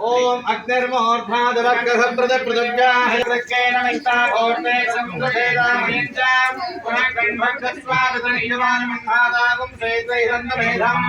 ओम अग्निर्मोर्धादरक्रसप्रदप्रदव्याहरकेणमिताभोर्ते संगतेदामेन्द्रां पुनः गन्धस्वागतनिजवानमन्धादागुं सेत्वैरन्दमेधाम्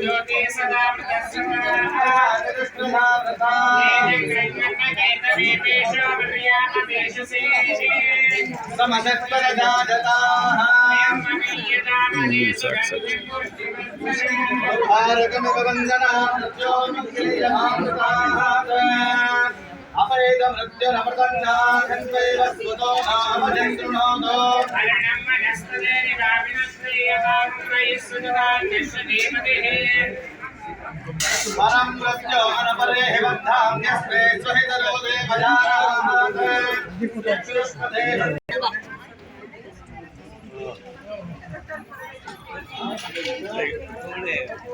ज्योति सदा समसत्परदादताः परम मृत्यो मनपरे हिबन्धाम्यस्मे स्वहितरो देवजानाः Thank you.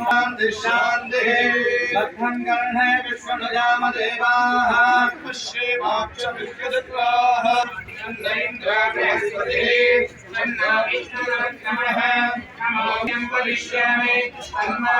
शांति शांति लखन गण है विश्वनुजाम देवाः पश्ये माक्ष विश्वदत्वाः नंदइन्द्र बृहस्पति नन्ना विष्णुरत्नमः नमो यं वदिष्यामि अन्ना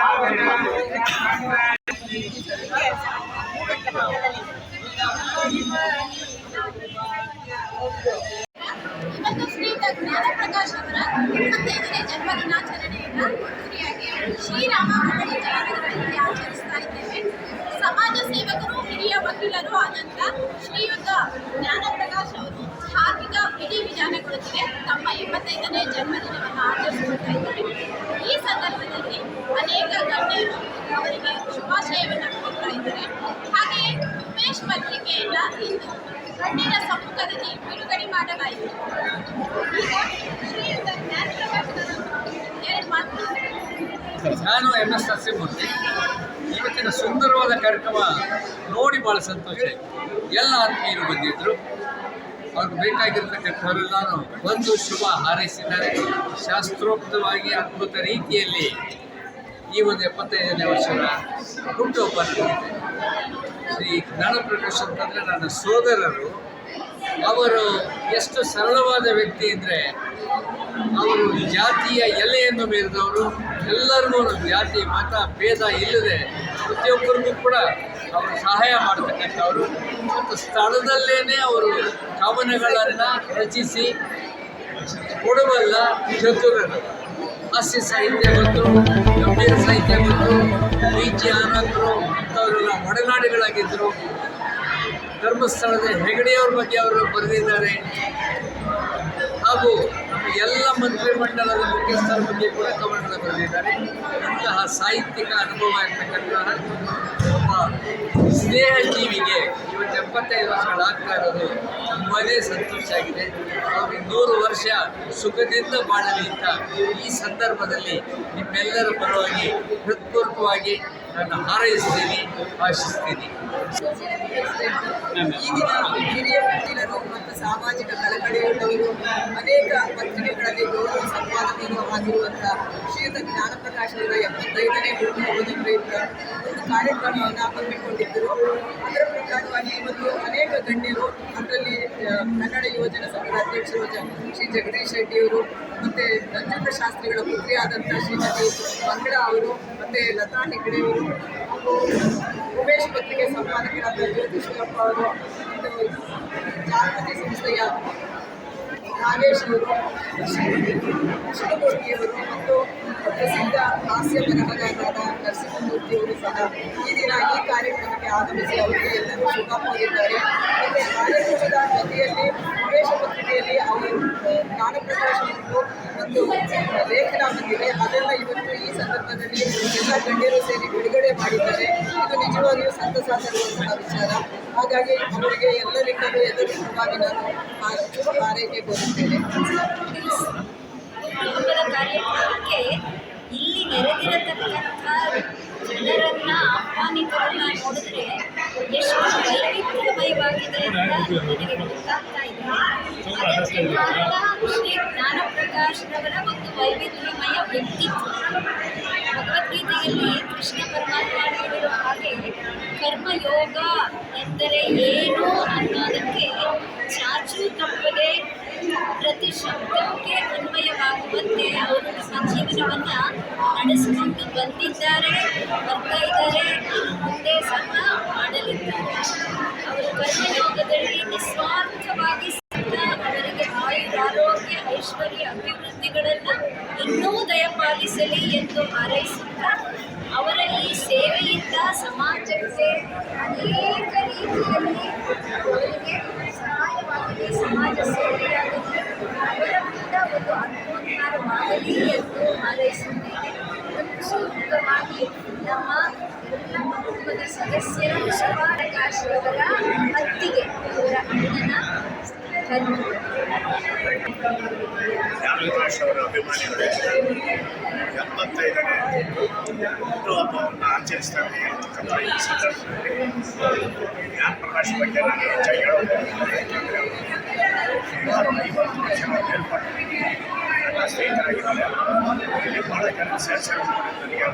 ವಿಧಿವಿಧಾನಗಳೊಂದಿಗೆ ತಮ್ಮ ಎಂಬತ್ತೈದನೇ ಜನ್ಮದಿನವನ್ನು ಆಚರಿಸುತ್ತಾ ಇದ್ದಾರೆ. ಈ ಸಂದರ್ಭದಲ್ಲಿ ಅನೇಕ ಗಣ್ಯರು ಅವರಿಗೆ ಶುಭಾಶಯವನ್ನು ಕೋರ್ತಾ ಇದ್ದಾರೆ. ಹಾಗೆಯೇ ಉಮೇಶ್ ಪತ್ರಿಕೆಯನ್ನ ಇಂದು ಗಣ್ಯರ ಸಮ್ಮುಖದಲ್ಲಿ ಬಿಡುಗಡೆ ಮಾಡಲಾಯಿತು. ಈಗ ಮಾತು. ನಾನು ಎಂ ಎಸ್ ನರಸಿಂಹಮೂರ್ತಿ ಇವತ್ತಿನ ಸುಂದರವಾದ ಕಾರ್ಯಕ್ರಮ ನೋಡಿ ಭಾಳ ಸಂತೋಷ ಎಲ್ಲ ಆತ್ಮೀಯರು ಬಂದಿದ್ದರು. ಅವ್ರಿಗೆ ಬೇಕಾಗಿರ್ತಕ್ಕಂಥವರೆಲ್ಲರೂ ಬಂದು ಶುಭ ಹಾರೈಸಿದ್ದಾರೆ. ಶಾಸ್ತ್ರೋಕ್ತವಾಗಿ ಅದ್ಭುತ ರೀತಿಯಲ್ಲಿ ಈ ಒಂದು ಎಪ್ಪತ್ತೈದನೇ ವರ್ಷದ ಹುಟ್ಟುಹಬ್ಬ ನಡೆದಿದೆ ಶ್ರೀ ಜ್ಞಾನಪ್ರಕಾಶ್ ಅಂತಂದರೆ ನನ್ನ ಸೋದರರು. ಅವರು ಎಷ್ಟು ಸರಳವಾದ ವ್ಯಕ್ತಿ ಅಂದರೆ ಅವರು ಜಾತಿಯ ಎಲೆಯನ್ನು ಮೀರಿದವರು. ಎಲ್ಲರಿಗೂ ಜಾತಿ, ಮತ, ಭೇದ ಇಲ್ಲದೆ ಪ್ರತಿಯೊಬ್ಬರಿಗೂ ಕೂಡ ಅವರು ಸಹಾಯ ಮಾಡ್ತಕ್ಕಂಥವರು. ಮತ್ತು ಸ್ಥಳದಲ್ಲೇ ಅವರು ಕವನಗಳನ್ನು ರಚಿಸಿ ಕೊಡಬಲ್ಲ ಚತುರರು ಹಾಸ್ಯ ಸಾಹಿತ್ಯ ಮತ್ತು ಗಂಭೀರ ಸಾಹಿತ್ಯ ಮತ್ತು ಜಿ ಆನಂದರು ಅಂಥವರೆಲ್ಲ ಒಡನಾಡಿಗಳಾಗಿದ್ದರು. ಧರ್ಮಸ್ಥಳದ ಹೆಗಡೆಯವ್ರ ಬಗ್ಗೆ ಅವರು ಬರೆದಿದ್ದಾರೆ. ಹಾಗೂ ಎಲ್ಲ ಮಂತ್ರಿಮಂಡಲದ ಮುಖ್ಯಸ್ಥರ ಬಗ್ಗೆ ಕೂಡ ಕವನಗಳು ಬರೆದಿದ್ದಾರೆ. ಅಂತಹ ಸಾಹಿತ್ಯಿಕ ಅನುಭವ ಇರ್ತಕ್ಕಂತಹ ಸ್ನೇಹ ಜೀವಿಗೆ ಇವತ್ತು ಎಪ್ಪತ್ತೈದು ವರ್ಷಗಳಾಗ್ತಾ ಇರೋದು ತುಂಬನೇ ಸಂತೋಷ ಆಗಿದೆ. ಅವರು ನೂರು ವರ್ಷ ಸುಖದಿಂದ ಬಾಳಲಿ ಅಂತ ಈ ಸಂದರ್ಭದಲ್ಲಿ ನಿಮ್ಮೆಲ್ಲರ ಪರವಾಗಿ ಹೃತ್ಪೂರ್ವಕವಾಗಿ ನಾನು ಹಾರೈಸ್ತೀನಿ, ಆಶಿಸ್ತೀನಿ. ಈಗಿನ ಹಿರಿಯ ವಕೀಲರು ಮತ್ತು ಸಾಮಾಜಿಕ ಕಳಕಳಿಯುಳ್ಳವರು ಅನೇಕ ಪತ್ರಿಕೆಗಳಲ್ಲಿ ಗೌರವ ಸಂಪಾದಕರು ಆಗಿರುವಂತಹ ಶ್ರೀಯುತ ಜ್ಞಾನಪ್ರಕಾಶ್ ಅವರ ಎಪ್ಪತ್ತೈದನೇ ಓದಿ ಪ್ರಯುಕ್ತ ಕಾರ್ಯಕ್ರಮವನ್ನು ಹಮ್ಮಿಕೊಂಡಿದ್ದರು. ಅದರ ಪ್ರಕಾರವಾಗಿ ಇವತ್ತು ಅನೇಕ ಗಣ್ಯರು ಅದರಲ್ಲಿ ಕನ್ನಡ ಯುವಜನ ಸಂಘದ ಅಧ್ಯಕ್ಷರು ಶ್ರೀ ಜಗದೀಶ್ ಶೆಟ್ಟಿಯವರು ಮತ್ತು ನಂಜುಂಡ ಶಾಸ್ತ್ರಿಗಳ ಪುತ್ರಿಯಾದಂಥ ಶ್ರೀಮತಿ ಮಂಗಳ ಅವರು, ಮತ್ತು ಲತಾ ಹೆಗ್ಡೆಯವರು ಉಮೇಶ್ ಪತ್ರಿಕೆ ಸಂಪಾದಕರಾದ ಜ್ಯೋತಿಷ್ಕಪ್ಪ ಅವರು ಜಾಗೃತಿ ಸಂಸ್ಥೆಯ ನಾಗೇಶ್ ಅವರು ಕೃಷ್ಣಮೂರ್ತಿಯವರು ಮತ್ತು ಪ್ರಸಿದ್ಧ ಹಾಸ್ಯ ಬರಹಗಾರರಾದ ನರಸಿಂಹಮೂರ್ತಿಯವರು ಸಹ ಈ ದಿನ ಈ ಕಾರ್ಯಕ್ರಮಕ್ಕೆ ಆಗಮಿಸಿ ಅವರಿಗೆ ಎಲ್ಲರೂ ಶುಭ ಕೋರಿದ್ದಾರೆ. ಮತ್ತು ಕಾರ್ಯಕ್ರಮದ ಜೊತೆಯಲ್ಲಿ ಪ್ರವೇಶ ಪತ್ರಿಕೆಯಲ್ಲಿ ಅವರು ಜ್ಞಾನಪ್ರಕಾಶ ಮತ್ತು ಲೇಖನ ಬಂದಿದೆ. ಅದೆಲ್ಲ ಇವತ್ತು ಈ ಸಂದರ್ಭದಲ್ಲಿ ಎಲ್ಲ ಗಣ್ಯರು ಸೇರಿ ಬಿಡುಗಡೆ ಮಾಡಿದ್ದಾರೆ. ಇದು ನಿಜವಾಗಿಯೂ ಸಂತಸ ತರುವಂತಹ ವಿಚಾರ. ಹಾಗಾಗಿ ಅವರಿಗೆ ಎಲ್ಲ ಎಲ್ಲರೂ ಶುಭವಾಗಿ ನಾನು ಆ ಶುಭ ಹಾರೈಕೆ ಕೋರುತ್ತೇನೆ. ಕಾರ್ಯಕ್ರಮಕ್ಕೆ ಇಲ್ಲಿ ನೆರೆದಿರತಕ್ಕಂಥ ಜನರನ್ನ ಆಹ್ವಾನಿತರನ್ನ ನೋಡಿದ್ರೆ ಎಷ್ಟು ವೈವಿಧ್ಯಮಯವಾಗಿದೆ ಅಂತ ನನಗೆ ಗೊತ್ತಾಗ್ತಾ ಇದೆ. ಅದಕ್ಕೆ ಕಾರಣ ಶ್ರೀ ಜ್ಞಾನಪ್ರಕಾಶ್ರವರ ಒಂದು ವೈವಿಧ್ಯಮಯ ವ್ಯಕ್ತಿತ್ವ. ಭಗವದ್ಗೀತೆಯಲ್ಲಿ ಕೃಷ್ಣ ಪರಮಾತ್ಮ ಹೇಳಿರುವ ಹಾಗೆ ಕರ್ಮಯೋಗ ಎಂದರೆ ಏನು ಅನ್ನೋದಕ್ಕೆ ಚಾಚು ತಪ್ಪದೆ ಪ್ರತಿ ಶಬ್ದಕ್ಕೆ ಅನ್ವಯವಾಗುವಂತೆ ಅವರು ತಮ್ಮ ಜೀವನವನ್ನ ನಡೆಸಿಕೊಂಡು ಬಂದಿದ್ದಾರೆ, ಬರ್ತಾ ಇದ್ದಾರೆ, ಮುಂದೆ ಸಹ ಮಾಡಲಿದ್ದಾರೆ. ಅವರು ಕರ್ಮಯೋಗದಲ್ಲಿ ನಿಸ್ವಾರ್ಥವಾಗಿ ಅವರಿಗೆ ಅವರಿಗೆ ಆಯುರಾರೋಗ್ಯ ಐಶ್ವರ್ಯ, ಅಭಿವೃದ್ಧಿಗಳನ್ನು ಇನ್ನೂ ದಯಪಾಲಿಸಲಿ ಎಂದು ಹಾರೈಸುತ್ತಾ ಅವರ ಈ ಸೇವೆಯಿಂದ ಸಮಾಜಕ್ಕೆ ಅನೇಕ ರೀತಿಯಲ್ಲಿ ಅವರಿಗೆ ಸಹಾಯವಾಗಲಿ, ಸಮಾಜ ಸೇವೆಯಾಗಲಿ ಅವರಿಂದ ಒಂದು ಅನುಮೋದನಾರವಾಗಲಿ ಎಂದು ಹಾರೈಸುತ್ತೇನೆ ಸೂಕ್ತವಾಗಿ ನಮ್ಮ ಎಲ್ಲ ಕುಟುಂಬದ ಸದಸ್ಯರ ಶುಭಾರಕಾಶವರ ಹತ್ತಿಗೆ ಅವರ ಅಣ್ಣನ ಕರ್ಮ ಜ್ಞಾನಪ್ರಕಾಶ್ ಅವರ ಅಭಿಮಾನಿಗಳೇ ಎಪ್ಪತ್ತೈದನೇ ಹುಟ್ಟುಹಬ್ಬವನ್ನು ಆಚರಿಸ್ತಾರೆ ಅಂತಕ್ಕಂಥ ಈ ಸಂದರ್ಭದಲ್ಲಿ ಜ್ಞಾನಪ್ರಕಾಶ್ ಬಗ್ಗೆ ನಾನು ಹೆಚ್ಚಾಗಿ ಹೇಳೋದು ಯಾಕೆಂದರೆ ಸುಮಾರು ಐವತ್ತು ವರ್ಷಗಳ ಮೇಲ್ಪಟ್ಟು ನನ್ನ ಸ್ನೇಹಿತರಾಗಿದ್ದಾರೆ ಇಲ್ಲಿ ಭಾಳ ಜನ ಸೇರಿಸಿರೋದು ನನಗೆ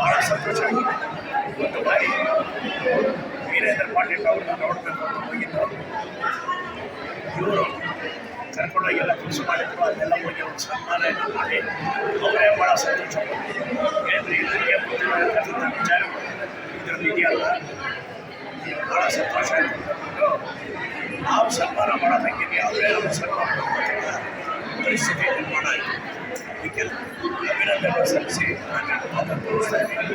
ಭಾಳ ಸಂತೋಷ ಆಗಿದೆ ಒಂದು ಬಾರಿ ವೀರೇಂದ್ರ ಪಾಟೀಲ್ ಅವ್ರನ್ನ ನೋಡಬೇಕು ಅಂತ ಹೋಗಿದ್ದು ಇವರು ಕರ್ಕೊಂಡೋಗಿ ಎಲ್ಲ ಕೆಲಸ ಮಾಡಿದ್ರು ಅದೆಲ್ಲ ಹೋಗಿ ಒಂದು ಸನ್ಮಾನ ಎಲ್ಲ ಮಾಡಿ ಅವರೇ ಭಾಳ ಸಂತೋಷ ಏನ್ರಿ ನನಗೆ ಗೊತ್ತಿರತಕ್ಕಂಥ ವಿಚಾರಗಳು ಇದರಲ್ಲಿ ಇದೆಯಲ್ಲ ಇದು ಭಾಳ ಸಂತೋಷ ಆಯಿತು ಅಂದ್ಬಿಟ್ಟು ನಾವು ಸನ್ಮಾನ ಮಾಡೋದಂಗೆ ಅವರೇ ನಮ್ಮ ಸನ್ಮಾನ ಮಾಡ್ತಕ್ಕಂಥ ಪರಿಸ್ಥಿತಿ ನಿರ್ಮಾಣ ಆಯಿತು ಇದಕ್ಕೆಲ್ಲ ಅಭಿನಂದನೆ ಸಲ್ಲಿಸಿ ನಾನು ಮಾತಾಡ್ತೀನಿ